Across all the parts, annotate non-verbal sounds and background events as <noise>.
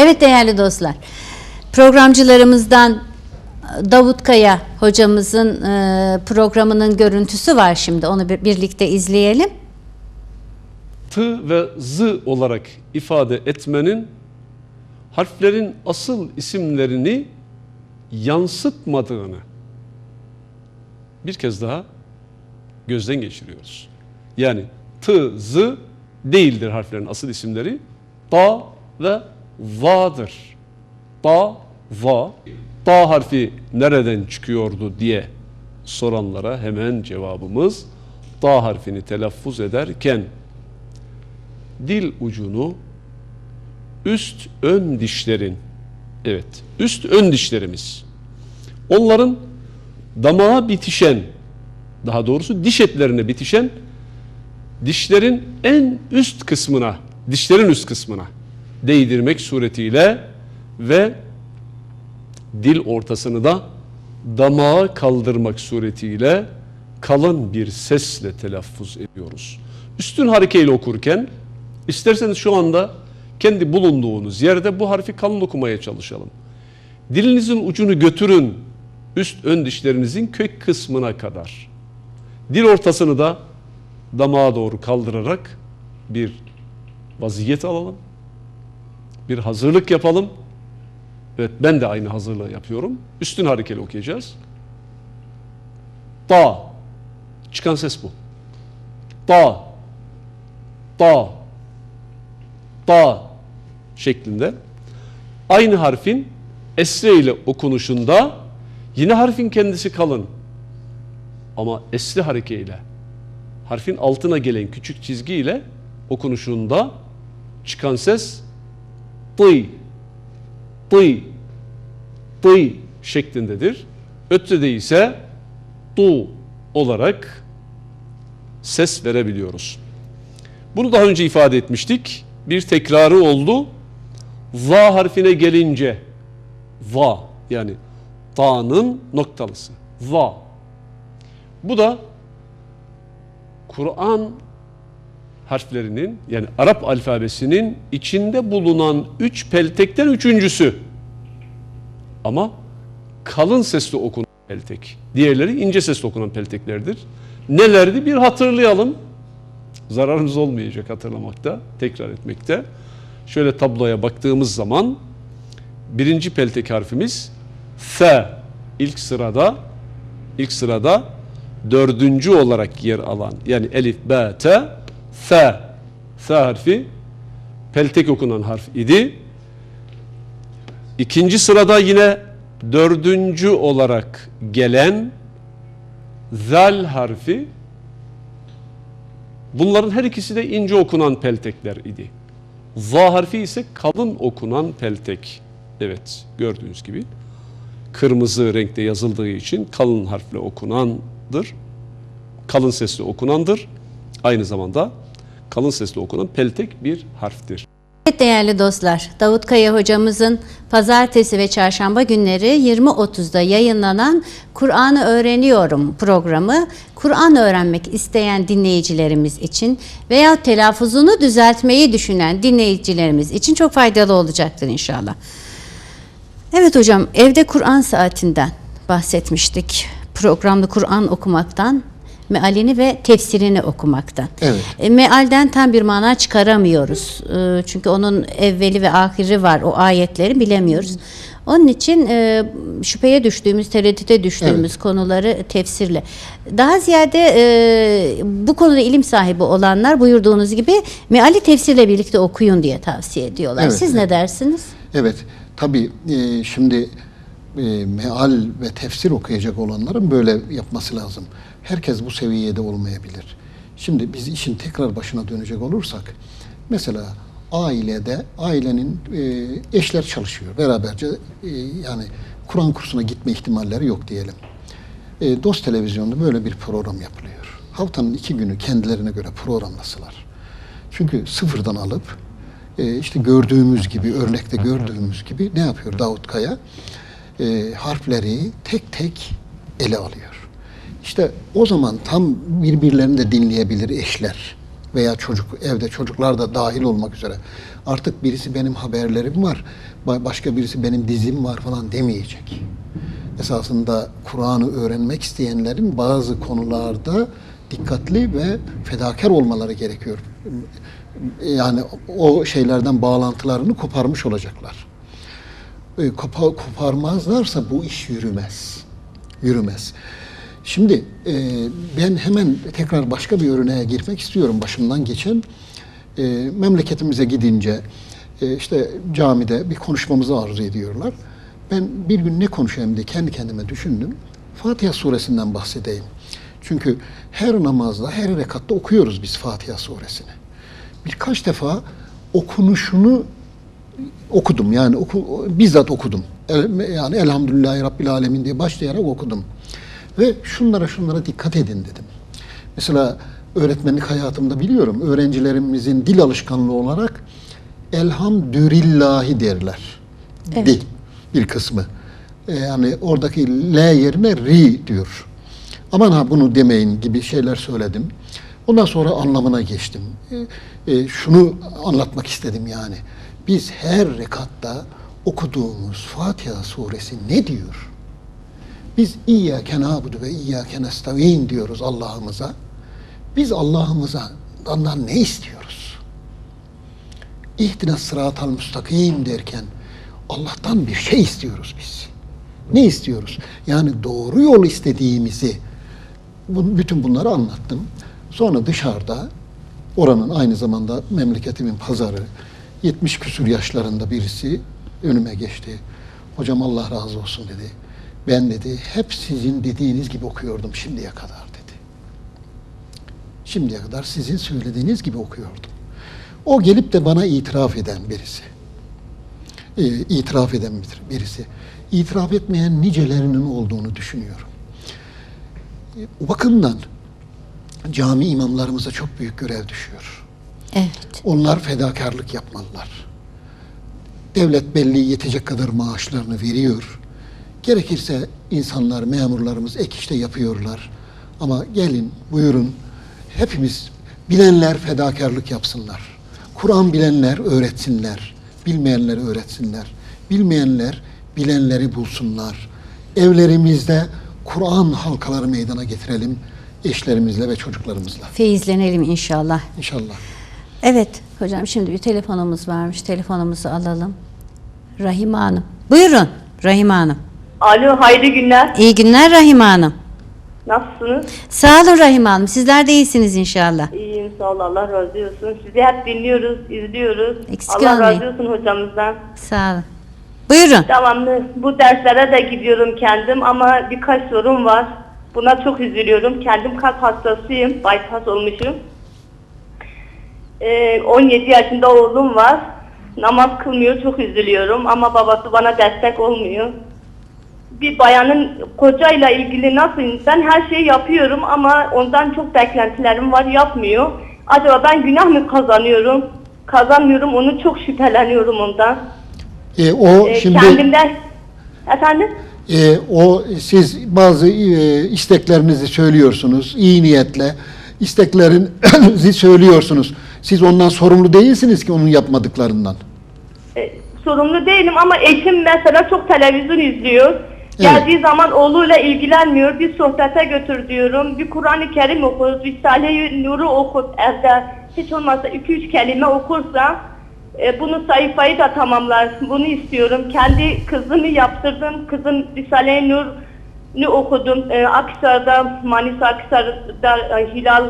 Evet değerli dostlar. Programcılarımızdan Davut Kaya hocamızın e, programının görüntüsü var şimdi. Onu bir- birlikte izleyelim. T ve Z olarak ifade etmenin harflerin asıl isimlerini yansıtmadığını bir kez daha gözden geçiriyoruz. Yani T, Z değildir harflerin asıl isimleri. Da ve Va'dır. Da, Va. Da harfi nereden çıkıyordu diye soranlara hemen cevabımız Da harfini telaffuz ederken dil ucunu üst ön dişlerin evet üst ön dişlerimiz onların damağa bitişen daha doğrusu diş etlerine bitişen dişlerin en üst kısmına dişlerin üst kısmına değdirmek suretiyle ve dil ortasını da damağa kaldırmak suretiyle kalın bir sesle telaffuz ediyoruz. Üstün harekeyle okurken isterseniz şu anda kendi bulunduğunuz yerde bu harfi kalın okumaya çalışalım. Dilinizin ucunu götürün üst ön dişlerinizin kök kısmına kadar. Dil ortasını da damağa doğru kaldırarak bir vaziyet alalım. Bir hazırlık yapalım. Evet ben de aynı hazırlığı yapıyorum. Üstün harekeli okuyacağız. Da. Çıkan ses bu. Da. Da. Da şeklinde. Aynı harfin esre ile okunuşunda yine harfin kendisi kalın. Ama esri harekeyle harfin altına gelen küçük çizgi ile okunuşunda çıkan ses tıy tıy tıy şeklindedir. Ötede ise du olarak ses verebiliyoruz. Bunu daha önce ifade etmiştik. Bir tekrarı oldu. Va harfine gelince va yani ta'nın noktalısı. Va. Bu da Kur'an harflerinin yani Arap alfabesinin içinde bulunan üç peltekten üçüncüsü. Ama kalın sesli okunan peltek. Diğerleri ince sesli okunan pelteklerdir. Nelerdi bir hatırlayalım. Zararımız olmayacak hatırlamakta, tekrar etmekte. Şöyle tabloya baktığımız zaman birinci peltek harfimiz F ilk sırada ilk sırada dördüncü olarak yer alan yani elif, b, t, f. F harfi peltek okunan harf idi. İkinci sırada yine dördüncü olarak gelen zal harfi bunların her ikisi de ince okunan peltekler idi. Va harfi ise kalın okunan peltek. Evet gördüğünüz gibi kırmızı renkte yazıldığı için kalın harfle okunandır. Kalın sesli okunandır. Aynı zamanda kalın sesli okunan peltek bir harftir. Evet değerli dostlar, Davut Kaya hocamızın pazartesi ve çarşamba günleri 20.30'da yayınlanan Kur'an'ı öğreniyorum programı Kur'an öğrenmek isteyen dinleyicilerimiz için veya telaffuzunu düzeltmeyi düşünen dinleyicilerimiz için çok faydalı olacaktır inşallah. Evet hocam evde Kur'an saatinden bahsetmiştik. Programda Kur'an okumaktan, mealini ve tefsirini okumaktan. Evet. E, mealden tam bir mana çıkaramıyoruz. E, çünkü onun evveli ve ahiri var. O ayetleri bilemiyoruz. Onun için e, şüpheye düştüğümüz, tereddüte düştüğümüz konuları tefsirle. Daha ziyade e, bu konuda ilim sahibi olanlar buyurduğunuz gibi meali tefsirle birlikte okuyun diye tavsiye ediyorlar. Evet, Siz ne evet. dersiniz? Evet, tabii e, şimdi e, meal ve tefsir okuyacak olanların böyle yapması lazım. Herkes bu seviyede olmayabilir. Şimdi biz işin tekrar başına dönecek olursak, mesela ailede ailenin e, eşler çalışıyor beraberce e, yani Kur'an kursuna gitme ihtimalleri yok diyelim. E, Dost Televizyonu'nda böyle bir program yapılıyor. Haftanın iki günü kendilerine göre programlasılar. Çünkü sıfırdan alıp işte gördüğümüz gibi, örnekte gördüğümüz gibi ne yapıyor Davut Kaya? E, harfleri tek tek ele alıyor. İşte o zaman tam birbirlerini de dinleyebilir eşler. veya çocuk evde çocuklar da dahil olmak üzere artık birisi benim haberlerim var, ba- başka birisi benim dizim var falan demeyecek. Esasında Kur'an'ı öğrenmek isteyenlerin bazı konularda dikkatli ve fedakar olmaları gerekiyor. Yani o şeylerden bağlantılarını koparmış olacaklar. E, kopa- koparmazlarsa bu iş yürümez. Yürümez. Şimdi e, ben hemen tekrar başka bir örneğe girmek istiyorum başımdan geçen. E, memleketimize gidince e, işte camide bir konuşmamızı arzu ediyorlar. Ben bir gün ne konuşayım diye kendi kendime düşündüm. Fatiha suresinden bahsedeyim. Çünkü her namazda, her rekatta okuyoruz biz Fatiha suresini. Birkaç defa okunuşunu okudum yani oku, bizzat okudum. El- yani elhamdülillahi rabbil alemin diye başlayarak okudum. Ve şunlara şunlara dikkat edin dedim. Mesela öğretmenlik hayatımda biliyorum öğrencilerimizin dil alışkanlığı olarak elhamdülillahi derler. Di bir kısmı. E, yani oradaki L yerine ri diyor. Aman ha bunu demeyin gibi şeyler söyledim. Ondan sonra anlamına geçtim. E, e, şunu anlatmak istedim yani. Biz her rekatta okuduğumuz Fatiha suresi ne diyor? Biz İyyâke nâbudu ve İyyâke nestaîn diyoruz Allah'ımıza. Biz Allah'ımıza ondan ne istiyoruz? İhdina sıratal müstakim derken Allah'tan bir şey istiyoruz biz. Ne istiyoruz? Yani doğru yol istediğimizi bütün bunları anlattım. Sonra dışarıda oranın aynı zamanda memleketimin pazarı 70 küsur yaşlarında birisi önüme geçti. Hocam Allah razı olsun dedi. Ben dedi hep sizin dediğiniz gibi okuyordum şimdiye kadar dedi. Şimdiye kadar sizin söylediğiniz gibi okuyordum. O gelip de bana itiraf eden birisi. Ee, itiraf eden bir- birisi. İtiraf etmeyen nicelerinin olduğunu düşünüyorum. Ee, O bakımdan cami imamlarımıza çok büyük görev düşüyor. Evet. Onlar fedakarlık yapmalılar. Devlet belli yetecek kadar maaşlarını veriyor. Gerekirse insanlar, memurlarımız ek işte yapıyorlar. Ama gelin, buyurun. Hepimiz bilenler fedakarlık yapsınlar. Kur'an bilenler öğretsinler. Bilmeyenler öğretsinler. Bilmeyenler bilenleri bulsunlar. Evlerimizde Kur'an halkaları meydana getirelim. Eşlerimizle ve çocuklarımızla. Feyizlenelim inşallah. İnşallah. Evet hocam şimdi bir telefonumuz varmış. Telefonumuzu alalım. Rahime Hanım. Buyurun Rahime Hanım. Alo, hayırlı günler. İyi günler Rahime Hanım. Nasılsınız? Sağ olun Rahime Hanım. Sizler de iyisiniz inşallah. İyiyim, sağ ol. Allah razı olsun. Sizi hep dinliyoruz, izliyoruz. Eksik Allah olmayın. razı olsun hocamızdan. Sağ olun. Buyurun. Devamlı bu derslere de gidiyorum kendim ama birkaç sorun var. Buna çok üzülüyorum. Kendim kalp hastasıyım. Bypass olmuşum. Ee, 17 yaşında oğlum var. Namaz kılmıyor. Çok üzülüyorum. Ama babası bana destek olmuyor. bir bayanın kocayla ilgili nasıl ben her şeyi yapıyorum ama ondan çok beklentilerim var yapmıyor. Acaba ben günah mı kazanıyorum? Kazanmıyorum onu çok şüpheleniyorum ondan. E, o Ee, şimdi Kendimden efendim e, o siz bazı e, isteklerinizi söylüyorsunuz iyi niyetle isteklerinizi <clears throat> söylüyorsunuz. Siz ondan sorumlu değilsiniz ki onun yapmadıklarından. e, sorumlu değilim ama eşim mesela çok televizyon izliyor. Geldiği zaman oğluyla ilgilenmiyor. Bir sohbete götür diyorum. Bir Kur'an-ı Kerim okur. Risale-i Nur'u okur evde. Hiç olmazsa 2-3 kelime okursa e, bunu sayfayı da tamamlar. Bunu istiyorum. Kendi kızımı yaptırdım. Kızım Risale-i Nur'u okudum. E, Akhisar'da, Manisa Akhisar'da e, Hilal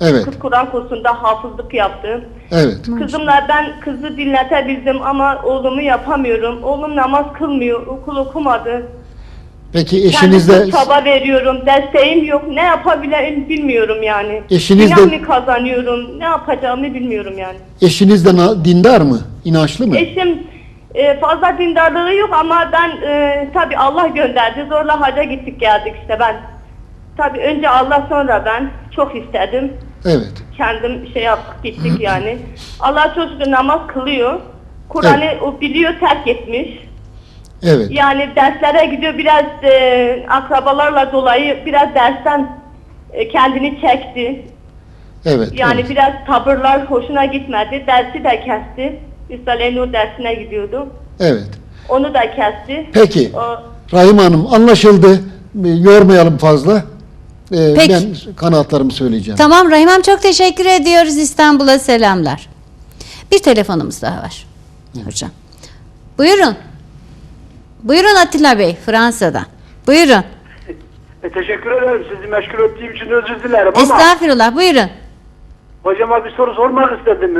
Evet, Kız Kur'an kursunda hafızlık yaptım. evet. Kızımla ben kızı dinletebildim ama oğlumu yapamıyorum. Oğlum namaz kılmıyor, okul okumadı. Peki eşinizle Kendim çaba veriyorum, desteğim yok. Ne yapabilirim bilmiyorum yani. Eşiniz de- mı kazanıyorum, ne yapacağımı bilmiyorum yani. eşiniz de na- dindar mı? İnançlı mı? Eşim e, fazla dindarlığı yok ama ben e, tabi Allah gönderdi. Zorla haca gittik geldik işte ben. Tabi önce Allah sonra ben çok istedim. Evet. kendim şey yaptık gittik yani. Allah şükür namaz kılıyor. Kur'an'ı o biliyor terk etmiş. Evet. Yani derslere gidiyor biraz e, akrabalarla dolayı biraz dersten e, kendini çekti. Evet. Yani evet. biraz tavırlar hoşuna gitmedi. Dersi de kesti. Nur dersine gidiyordu. Evet. Onu da kesti. Peki. O, Rahim Hanım anlaşıldı. Yormayalım fazla. E, Peki. Ben kanaatlarımı söyleyeceğim. Tamam Rahimam çok teşekkür ediyoruz. İstanbul'a selamlar. Bir telefonumuz daha var. Hocam. Buyurun. Buyurun Atilla Bey Fransa'dan. Buyurun. E, teşekkür ederim. Sizi meşgul ettiğim için özür dilerim ama Estağfirullah buyurun. hocama bir soru sormak istedim.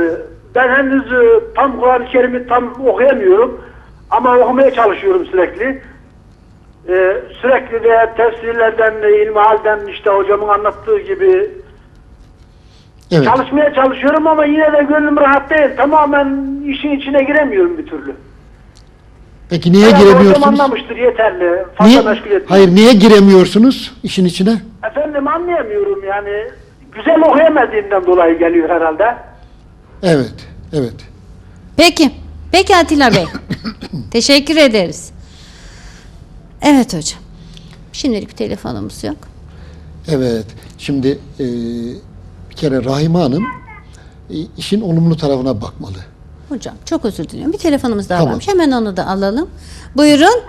Ben henüz e, tam Kur'an-ı Kerim'i tam okuyamıyorum ama okumaya çalışıyorum sürekli. E, sürekli de tefsirlerden, e, ilmihalden işte hocamın anlattığı gibi Evet. çalışmaya çalışıyorum ama yine de gönlüm rahat değil. Tamamen işin içine giremiyorum bir türlü. Peki niye Herhalde Hocam giremiyorsunuz? anlamıştır yeterli. Fazla Niye? meşgul etmiyorum. Hayır niye giremiyorsunuz işin içine? Efendim anlayamıyorum yani. Güzel okuyamadığımdan dolayı geliyor herhalde. Evet. Evet. Peki. Peki Atilla Bey. <coughs> teşekkür ederiz. Evet hocam. Şimdilik bir telefonumuz yok. Evet. Şimdi e, bir kere Rahime Hanım e, işin olumlu tarafına bakmalı. Hocam çok özür diliyorum. Bir telefonumuz daha Tamam. varmış. Hemen onu da alalım. Buyurun.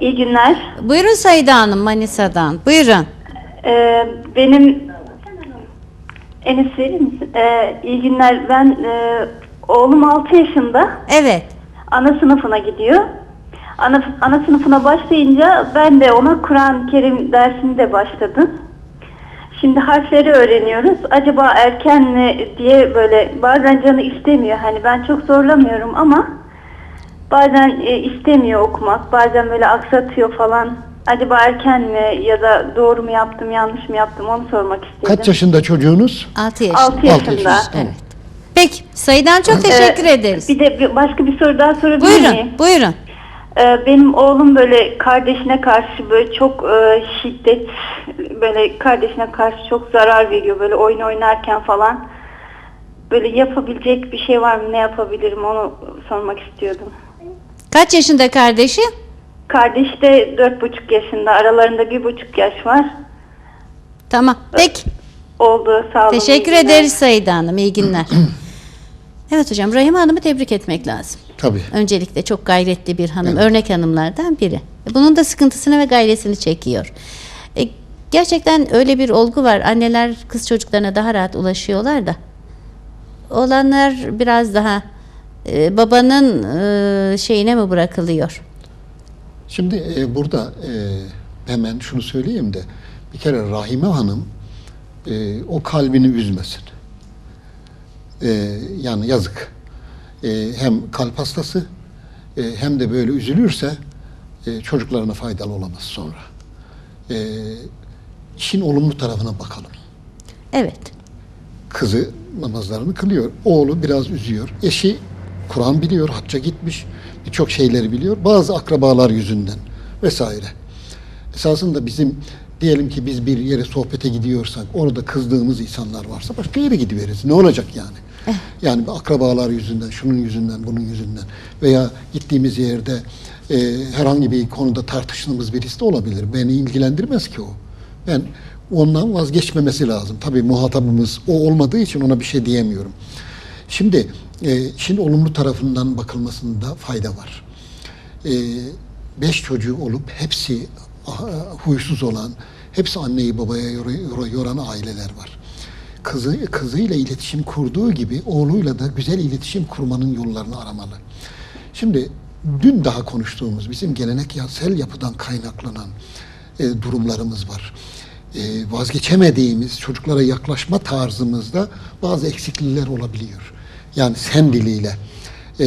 İyi günler. Buyurun Sayda Hanım Manisa'dan. Buyurun. Ee, benim Enes verir misin? Ee, iyi günler. Ben e, oğlum 6 yaşında. Evet. Ana sınıfına gidiyor. Ana, ana sınıfına başlayınca ben de ona Kur'an-ı Kerim dersini de başladım. Şimdi harfleri öğreniyoruz. Acaba erken mi diye böyle bazen canı istemiyor. Hani ben çok zorlamıyorum ama bazen e, istemiyor okumak. Bazen böyle aksatıyor falan. Acaba erken mi ya da doğru mu yaptım yanlış mı yaptım onu sormak istedim. Kaç yaşında çocuğunuz? 6 yaşında. 6 Altı yaşında. yaşında. Tamam. Evet. Peki. Sayıdan çok teşekkür Ee, ederiz. Bir de bir- başka bir soru daha sorabilir Buyurun. miyim? Buyurun. Ee, benim oğlum böyle kardeşine karşı böyle çok e, şiddet böyle kardeşine karşı çok zarar veriyor böyle oyun oynarken falan. Böyle yapabilecek bir şey var mı? Ne yapabilirim? Onu sormak istiyordum. Kaç yaşında kardeşi? Kardeş de dört buçuk yaşında. Aralarında bir buçuk yaş var. Tamam. Peki. Oldu. Sağ olun. Teşekkür iyi günler. ederiz Sayda Hanım. İyi günler. <clears throat> evet hocam Rahime Hanım'ı tebrik etmek lazım. Tabii. Öncelikle çok gayretli bir hanım. Örnek hanımlardan biri. Bunun da sıkıntısını ve gayretini çekiyor. E, gerçekten öyle bir olgu var. Anneler kız çocuklarına daha rahat ulaşıyorlar da. Olanlar biraz daha e, babanın e, şeyine mi bırakılıyor? Şimdi e, burada e, hemen şunu söyleyeyim de bir kere Rahime Hanım e, o kalbini üzmesin. E, yani yazık. E, hem kalp hastası e, hem de böyle üzülürse e, çocuklarına faydalı olamaz sonra. E, işin olumlu tarafına bakalım. Evet. Kızı namazlarını kılıyor. Oğlu biraz üzüyor. Eşi Kur'an biliyor, hacca gitmiş. Birçok şeyleri biliyor. Bazı akrabalar yüzünden vesaire. Esasında bizim diyelim ki biz bir yere sohbete gidiyorsak orada kızdığımız insanlar varsa başka yere gidiveriz. Ne olacak yani? Yani bu akrabalar yüzünden, şunun yüzünden, bunun yüzünden veya gittiğimiz yerde e, herhangi bir konuda tartıştığımız birisi de olabilir. Beni ilgilendirmez ki o. Ben ondan vazgeçmemesi lazım. Tabii muhatabımız o olmadığı için ona bir şey diyemiyorum. Şimdi e, şimdi olumlu tarafından bakılmasında fayda var. E, beş çocuğu olup hepsi ah, huysuz olan, hepsi anneyi babaya yor- yor- yoran aileler var. Kızı kızıyla iletişim kurduğu gibi oğluyla da güzel iletişim kurmanın yollarını aramalı. Şimdi dün daha konuştuğumuz bizim geleneksel yapıdan kaynaklanan e, durumlarımız var. E, vazgeçemediğimiz çocuklara yaklaşma tarzımızda bazı eksiklikler olabiliyor. Yani sen diliyle e,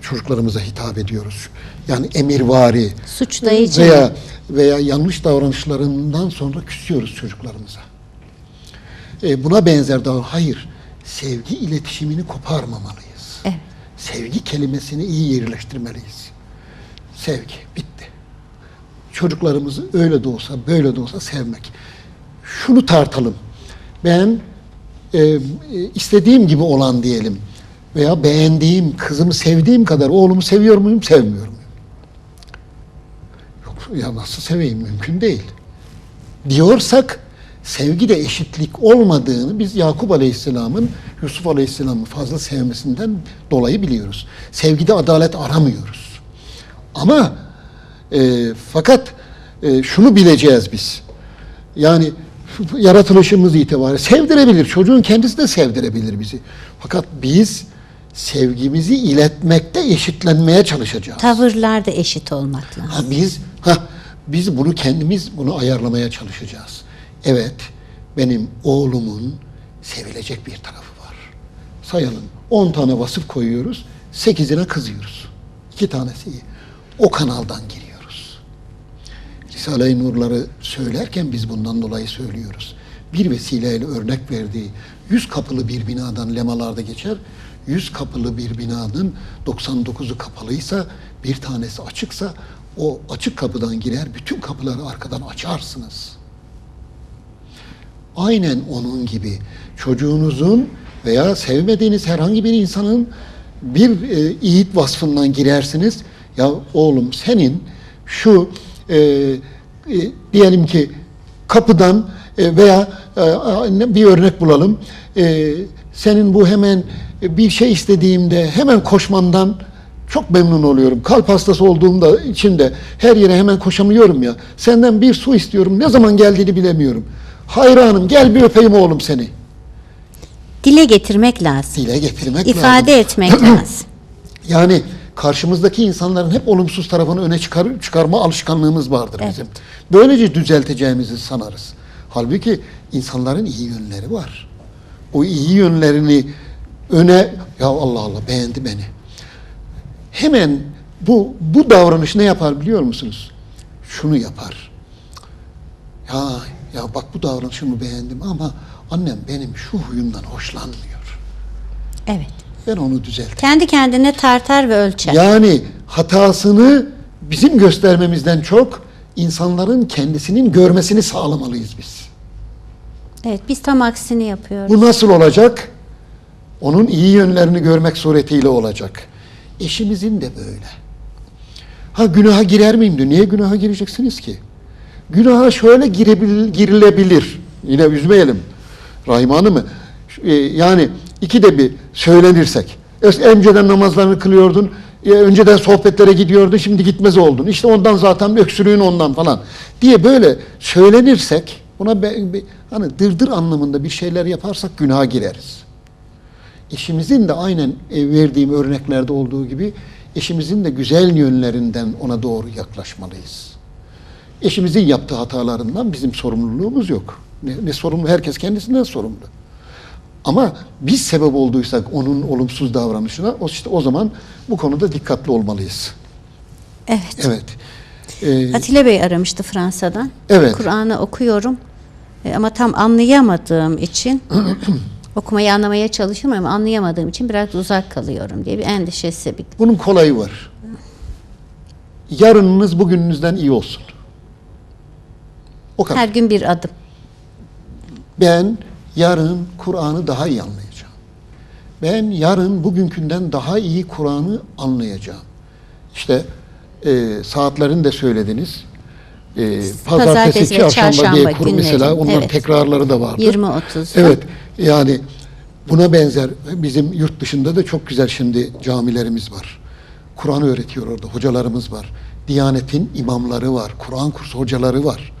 çocuklarımıza hitap ediyoruz. Yani emirvari Suçlayıcı. veya veya yanlış davranışlarından sonra küsüyoruz çocuklarımıza. E, buna benzer davran. Hayır, sevgi iletişimini koparmamalıyız. Evet. Sevgi kelimesini iyi yerleştirmeliyiz. Sevgi bitti. Çocuklarımızı öyle de olsa böyle de olsa sevmek. Şunu tartalım. Ben e, e, istediğim gibi olan diyelim veya beğendiğim, kızımı sevdiğim kadar oğlumu seviyor muyum, sevmiyor muyum? Yok, ya nasıl seveyim mümkün değil. Diyorsak sevgide eşitlik olmadığını biz Yakup Aleyhisselam'ın Yusuf Aleyhisselam'ı fazla sevmesinden dolayı biliyoruz. Sevgide adalet aramıyoruz. Ama e, fakat e, şunu bileceğiz biz. Yani yaratılışımız itibariyle sevdirebilir. Çocuğun kendisi de sevdirebilir bizi. Fakat biz sevgimizi iletmekte eşitlenmeye çalışacağız. Tavırlarda eşit olmak lazım. Ha, biz ha, biz bunu kendimiz bunu ayarlamaya çalışacağız. Evet, benim oğlumun sevilecek bir tarafı var. Sayalım. 10 tane vasıf koyuyoruz. 8'ine kızıyoruz. 2 tanesi iyi. O kanaldan giriyoruz. Risale-i Nurları söylerken biz bundan dolayı söylüyoruz. Bir vesileyle örnek verdiği 100 kapılı bir binadan lemalarda geçer. 100 kapılı bir binanın 99'u kapalıysa bir tanesi açıksa o açık kapıdan girer bütün kapıları arkadan açarsınız. Aynen onun gibi çocuğunuzun veya sevmediğiniz herhangi bir insanın bir e, yiğit vasfından girersiniz. Ya oğlum senin şu e, e, diyelim ki kapıdan e, veya e, bir örnek bulalım. E, senin bu hemen bir şey istediğimde hemen koşmandan çok memnun oluyorum. Kalp hastası olduğumda içinde her yere hemen koşamıyorum ya. Senden bir su istiyorum. Ne zaman geldiğini bilemiyorum. Hayranım gel bir öpeyim oğlum seni. Dile getirmek lazım. Dile getirmek lazım. İfade etmek <clears throat> lazım. Yani karşımızdaki insanların hep olumsuz tarafını öne çıkar, çıkarma alışkanlığımız vardır Evet. bizim. Böylece düzelteceğimizi sanarız. Halbuki insanların iyi yönleri var. O iyi yönlerini öne ya Allah Allah beğendi beni. Hemen bu bu davranış ne yapar biliyor musunuz? Şunu yapar. Ya ya bak bu davranışımı beğendim ama annem benim şu huyumdan hoşlanmıyor. Evet. Ben onu düzelteyim. Kendi kendine tartar ve ölçer. Yani hatasını bizim göstermemizden çok insanların kendisinin görmesini sağlamalıyız biz. Evet biz tam aksini yapıyoruz. Bu nasıl olacak? Onun iyi yönlerini görmek suretiyle olacak. Eşimizin de böyle. Ha günaha girer miyim diyor. Niye günaha gireceksiniz ki? Günaha şöyle girilebilir. Yine üzmeyelim. Rahim Hanım'ı. E, Yani ikide bir söylenirsek. Önceden namazlarını kılıyordun. e, Önceden sohbetlere gidiyordun. Şimdi gitmez oldun. İşte ondan zaten öksürüğün ondan falan. Diye böyle söylenirsek buna be, be- hani dırdır anlamında bir şeyler yaparsak günaha gireriz. Eşimizin de aynen e, verdiğim örneklerde olduğu gibi eşimizin de güzel yönlerinden ona doğru yaklaşmalıyız. Eşimizin yaptığı hatalarından bizim sorumluluğumuz yok. Ne, ne sorumlu? Herkes kendisinden sorumlu. Ama biz sebep olduysak onun olumsuz davranışına o işte o zaman bu konuda dikkatli olmalıyız. Evet. Evet. Ee, Atilla Bey aramıştı Fransa'dan. Evet. Kur'an'ı okuyorum E, ama tam anlayamadığım için <clears throat> okumayı anlamaya çalışıyorum ama anlayamadığım için biraz uzak kalıyorum diye bir endişesi. Bir... bunun kolayı var. Yarınınız bugününüzden iyi olsun. O kadar. Her gün bir adım. Ben yarın Kur'an'ı daha iyi anlayacağım. Ben yarın bugünkünden daha iyi Kur'an'ı anlayacağım. İşte e, saatlerini de söylediniz. E, pazartesi, Pazartesi ve çarşamba, diye çarşamba kur mesela onların evet. tekrarları da vardır. 20-30. Evet yani buna benzer bizim yurt dışında da çok güzel şimdi camilerimiz var. Kur'an öğretiyor orada hocalarımız var. Diyanetin imamları var. Kur'an kursu hocaları var.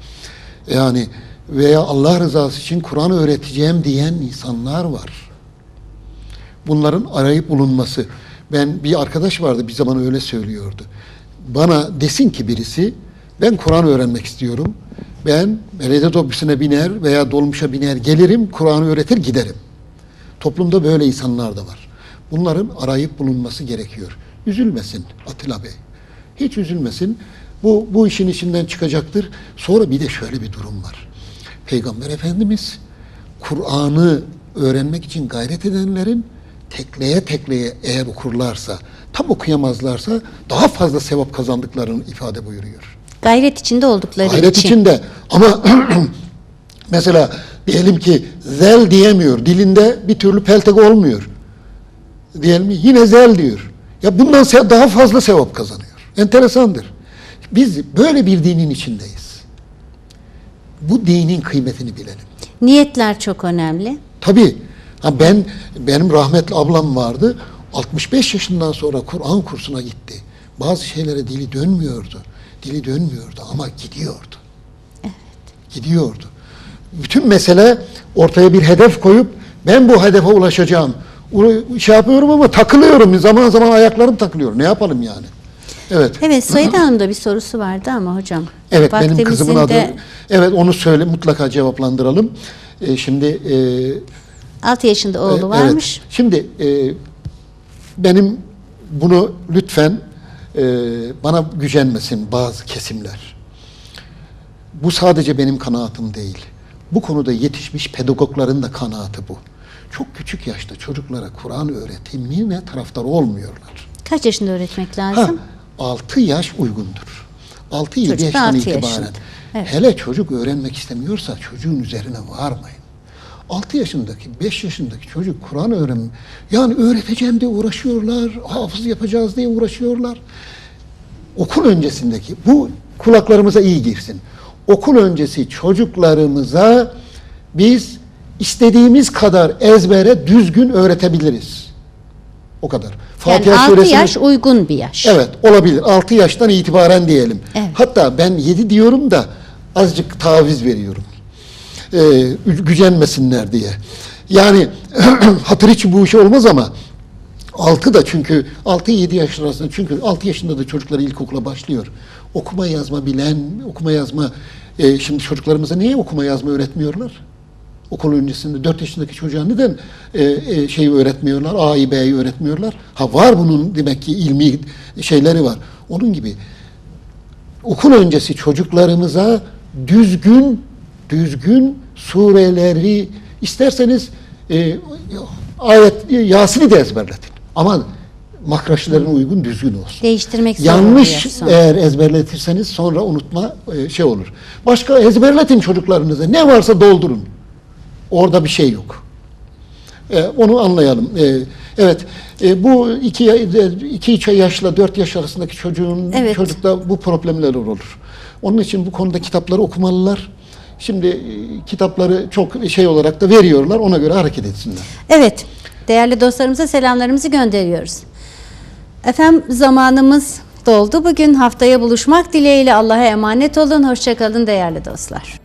Yani veya Allah rızası için Kur'an öğreteceğim diyen insanlar var. Bunların arayıp bulunması. Ben bir arkadaş vardı bir zaman öyle söylüyordu. Bana desin ki birisi ben Kur'an öğrenmek istiyorum. Ben belediye otobüsüne biner veya dolmuşa biner gelirim Kur'an'ı öğretir giderim. Toplumda böyle insanlar da var. Bunların arayıp bulunması gerekiyor. Üzülmesin Atilla Bey. Hiç üzülmesin. Bu, bu işin içinden çıkacaktır. Sonra bir de şöyle bir durum var. Peygamber Efendimiz Kur'an'ı öğrenmek için gayret edenlerin tekleye tekleye eğer okurlarsa, tam okuyamazlarsa daha fazla sevap kazandıklarını ifade buyuruyor. Gayret içinde oldukları Gayret için. içinde ama <clears throat> mesela diyelim ki zel diyemiyor. Dilinde bir türlü peltek olmuyor. Diyelim yine zel diyor. Ya bundan daha fazla sevap kazanıyor. Enteresandır. Biz böyle bir dinin içindeyiz. Bu dinin kıymetini bilelim. Niyetler çok önemli. Tabii. Ha ben benim rahmetli ablam vardı. 65 yaşından sonra Kur'an kursuna gitti. Bazı şeylere dili dönmüyordu. Dili dönmüyordu ama gidiyordu. Gidiyordu. Bütün mesele ortaya bir hedef koyup ben bu hedefe ulaşacağım. Şey yapıyorum ama takılıyorum. Zaman zaman ayaklarım takılıyor. Ne yapalım yani? Evet. Evet <clears throat> Suede Hanım da bir sorusu vardı ama hocam. Evet benim kızımın adı. de Evet onu söyle mutlaka cevaplandıralım. Ee, şimdi e, 6 yaşında oğlu e, varmış. Evet. Şimdi e, benim bunu lütfen e, bana gücenmesin bazı kesimler. Bu sadece benim kanaatim değil. Bu konuda yetişmiş pedagogların da kanaati bu. Çok küçük yaşta çocuklara Kur'an öğretimine taraftar olmuyorlar. Kaç yaşında öğretmek Ha, lazım? 6 yaş uygundur. 6-7 Çocuk da yaştan itibaren. yaşında. Evet. Hele çocuk öğrenmek istemiyorsa çocuğun üzerine varmayın. 6 yaşındaki, 5 yaşındaki çocuk Kur'an öğren yani öğreteceğim diye uğraşıyorlar, hafız yapacağız diye uğraşıyorlar. Okul öncesindeki, bu kulaklarımıza iyi girsin. Okul öncesi çocuklarımıza biz istediğimiz kadar ezbere düzgün öğretebiliriz. O kadar. Yani 6 suresini- yaş uygun bir yaş. Evet olabilir. 6 yaştan itibaren diyelim. Evet. Hatta ben 7 diyorum da azıcık taviz veriyorum. Gü- gücenmesinler diye. Yani <clears throat> hatır için bu iş olmaz ama 6 da çünkü 6-7 yaş arasında çünkü 6 yaşında da çocuklar ilkokula başlıyor. Okuma yazma bilen, okuma yazma e, şimdi çocuklarımıza niye okuma yazma öğretmiyorlar? Okul öncesinde 4 yaşındaki çocuğa neden e, e, şeyi öğretmiyorlar, A'yı B'yi öğretmiyorlar? Ha var bunun demek ki ilmi şeyleri var. Onun gibi okul öncesi çocuklarımıza düzgün düzgün sureleri isterseniz e, ayet Yasin'i de ezberletin. Ama makraçlarına uygun düzgün olsun. Değiştirmek Yanlış sonra. eğer ezberletirseniz sonra unutma e, şey olur. Başka ezberletin çocuklarınıza. Ne varsa doldurun. Orada bir şey yok. E, onu anlayalım. E, evet. E, bu iki, ya- iki üç yaşla dört yaş arasındaki çocuğun Evet. çocukta bu problemler olur. Onun için bu konuda kitapları okumalılar. Şimdi e, kitapları çok şey olarak da veriyorlar. Ona göre hareket etsinler. Evet, değerli dostlarımıza selamlarımızı gönderiyoruz. Efendim zamanımız doldu. Bugün haftaya buluşmak dileğiyle Allah'a emanet olun. Hoşçakalın değerli dostlar.